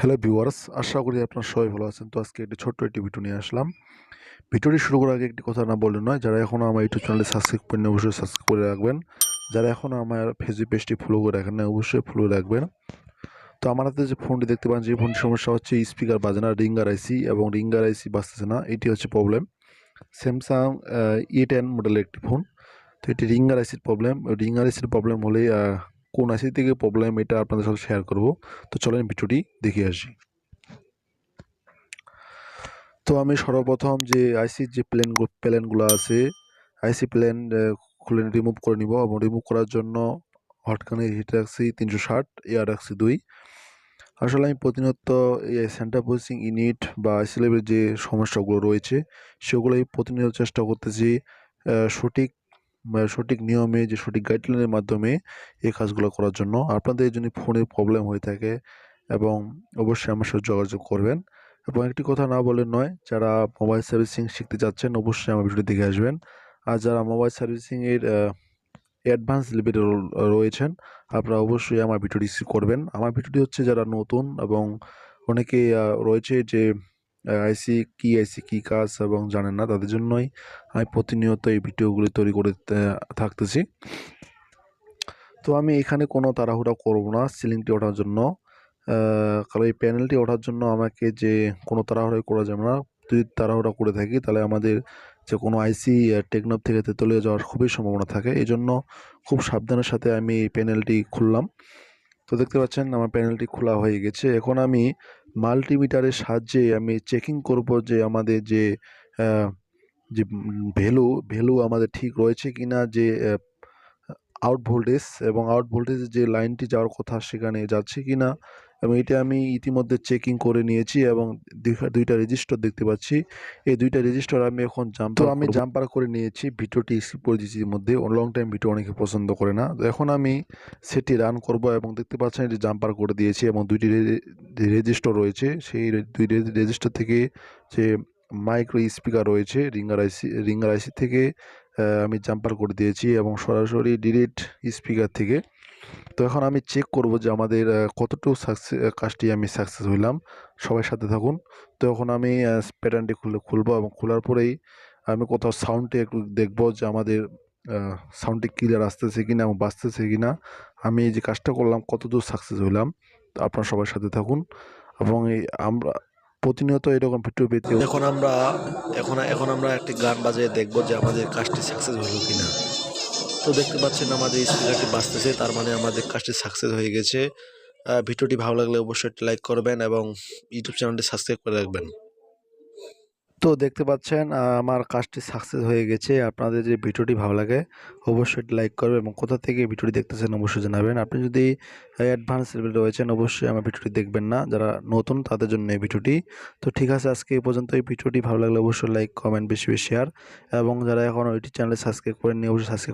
Hello viewers আশা করি আপনার সবাই ভালো আছেন। তো আজকে একটি ছোট্ট একটি ভিডিও নিয়ে আসলাম। ভিডিওটি শুরু করার আগে একটি কথা না বললে নয় যারা এখনও আমার ইউটিউব চ্যানেলে সাবস্ক্রাইব করেন অবশ্যই সাবস্ক্রাইব করে রাখবেন। যারা এখনও আমার ফেসবুক পেজটি ফলো করে রাখেন না অবশ্যই ফলো রাখবেন। তো আমার হাতে যে ফোনটি দেখতে পান যে ফোনটির সমস্যা হচ্ছে স্পিকার বাজে না রিঙ্গার আইসি এবং রিঙ্গার আইসি বাজতেছে না এটি হচ্ছে প্রবলেম স্যামসাং ই টেন মডেলের একটি ফোন তো এটি রিঙ্গার আইসির প্রবলেম রিঙ্গার আইসির প্রবলেম হলে আহ, কোন আইসি থেকে প্রবলেম এটা আপনাদের সাথে শেয়ার করব। তো চলেন ভিডিওটি দেখে আসি। তো আমি সর্বপ্রথম যে আইসির যে প্ল্যান প্ল্যানগুলো আছে, আইসি প্ল্যান খুলে রিমুভ করে নিব এবং রিমুভ করার জন্য হটকানে হিট রাখছি তিনশো ষাট এয়ার রাখছি দুই। আসলে আমি প্রতিনিয়ত এই সেন্টার প্রসেসিং ইউনিট বা আইসি লেভেলের যে সমস্যাগুলো রয়েছে, সেগুলোই প্রতিনিয়ত চেষ্টা করতেছি সঠিক সঠিক নিয়মে যে সঠিক গাইডলাইনের মাধ্যমে এই কাজগুলো করার জন্য আপনাদের যদি ফোনে প্রবলেম হয়ে থাকে এবং অবশ্যই আমার সাথে যোগাযোগ করবেন। এবং একটি কথা না বলে নয়, যারা মোবাইল সার্ভিসিং শিখতে যাচ্ছেন অবশ্যই আমার ভিডিও দেখে আসবেন। আর যারা মোবাইল সার্ভিসিংয়ের অ্যাডভান্স লেভেলে রয়েছেন, আপনারা অবশ্যই আমার ভিডিওটি রিসিভ করবেন। আমার ভিডিওটি হচ্ছে যারা নতুন এবং অনেকে রয়েছে যে আইসি কি আইসি, কি কাজ এবং জানেন না, তাদের জন্যই আমি প্রতিনিয়ত এই ভিডিওগুলি তৈরি করে থাকতেছি। তো আমি এখানে কোনো তাড়াহুড়া করব না, সিলিংটি ওঠার জন্য। কারণ এই প্যানেলটি ওঠার জন্য আমাকে যে কোনো তাড়াহুড়াই করা যাবে না। যদি তাড়াহুড়া করে থাকি, তাহলে আমাদের যে কোনো আইসি টেকনপ থেকে তেতলে যাওয়ার খুবই সম্ভাবনা থাকে। এই জন্য খুব সাবধানের সাথে আমি এই প্যানেলটি খুললাম। তো দেখতে পাচ্ছেন, আমার প্যানেলটি খোলা হয়ে গেছে। এখন আমি মাল্টিমিটারের সাহায্যে আমি চেকিং করব যে আমাদের যে যে ভ্যালু ভ্যালু আমাদের ঠিক রয়েছে কি না যে আউট ভোল্টেজ এবং আউট ভোল্টেজের যে লাইনটি যাওয়ার কথা সেখানে যাচ্ছে কিনা। এবং এটা আমি ইতিমধ্যে চেকিং করে নিয়েছি এবং দুইটা- রেজিস্টার দেখতে পাচ্ছি। এই দুইটা রেজিস্টার আমি এখন জাম্পার আমি জাম্পার করে নিয়েছি ভিডিওটি স্কিপ করে দিয়েছি মধ্যে লং টাইম ভিডিও অনেকে পছন্দ করে না। তো এখন আমি সেটি রান করব এবং দেখতে পাচ্ছেন এটি জাম্পার করে দিয়েছি এবং দুইটি রেজিস্টার রয়েছে সেই দুই রেজিস্টার থেকে যে মাইক্রো স্পিকার রয়েছে রিঙ্গার আইসি রিঙ্গার আইসি থেকে আমি জাম্পার করে দিয়েছি এবং সরাসরি ডিরেক্ট স্পিকার থেকে তো এখন আমি চেক করব যে আমাদের কতটুকু সাকসেস কাজটি আমি সাকসেস হইলাম। সবাই সাথে থাকুন। তো এখন আমি প্যাটার্নটি খুলে, খুলবো এবং খোলার পরেই আমি কোথাও সাউন্ডটি একটু দেখব যে আমাদের সাউন্ডটি ক্লিয়ার আসতেছে কি না এবং বাঁচতেছে কিনা। আমি এই যে কাজটা করলাম, কতদূর সাকসেস হইলাম, তো আপনারা সবার সাথে থাকুন। এবং এই আমরা প্রতিনিয়ত এরকম ভিডিও পেতে এখন আমরা, এখন এখন আমরা একটি গান বাজিয়ে দেখব যে আমাদের কাজটি সাকসেস হলো কিনা। তো দেখতে পাচ্ছেন আমাদের স্পিকারটি বাজতেছে, তার মানে আমাদের কাজটি সাকসেস হয়ে গেছে। ভিডিওটি ভালো লাগলে অবশ্যই লাইক করবেন এবং ইউটিউব চ্যানেলটি সাবস্ক্রাইব করে রাখবেন। তো দেখতে পাচ্ছেন আমার কাজটি সাকসেস হয়ে গেছে। আপনাদের যে ভিডিওটি ভালো লাগে, অবশ্যই লাইক করবেন এবং কোথা থেকে ভিডিওটি দেখতেছেন অবশ্যই জানাবেন। আপনি যদি অ্যাডভান্স লেভেলে রয়েছেন, অবশ্যই আমার ভিডিওটি দেখবেন না। যারা নতুন, তাদের জন্য এই ভিডিওটি। তো ঠিক আছে, আজকে এই পর্যন্ত এই ভিডিওটি ভালো লাগলে অবশ্যই লাইক কমেন্ট বেশি বেশি শেয়ার এবং যারা এখন ওইটি চ্যানেলে সাবস্ক্রাইব করেননি, অবশ্যই সাবস্ক্রাইব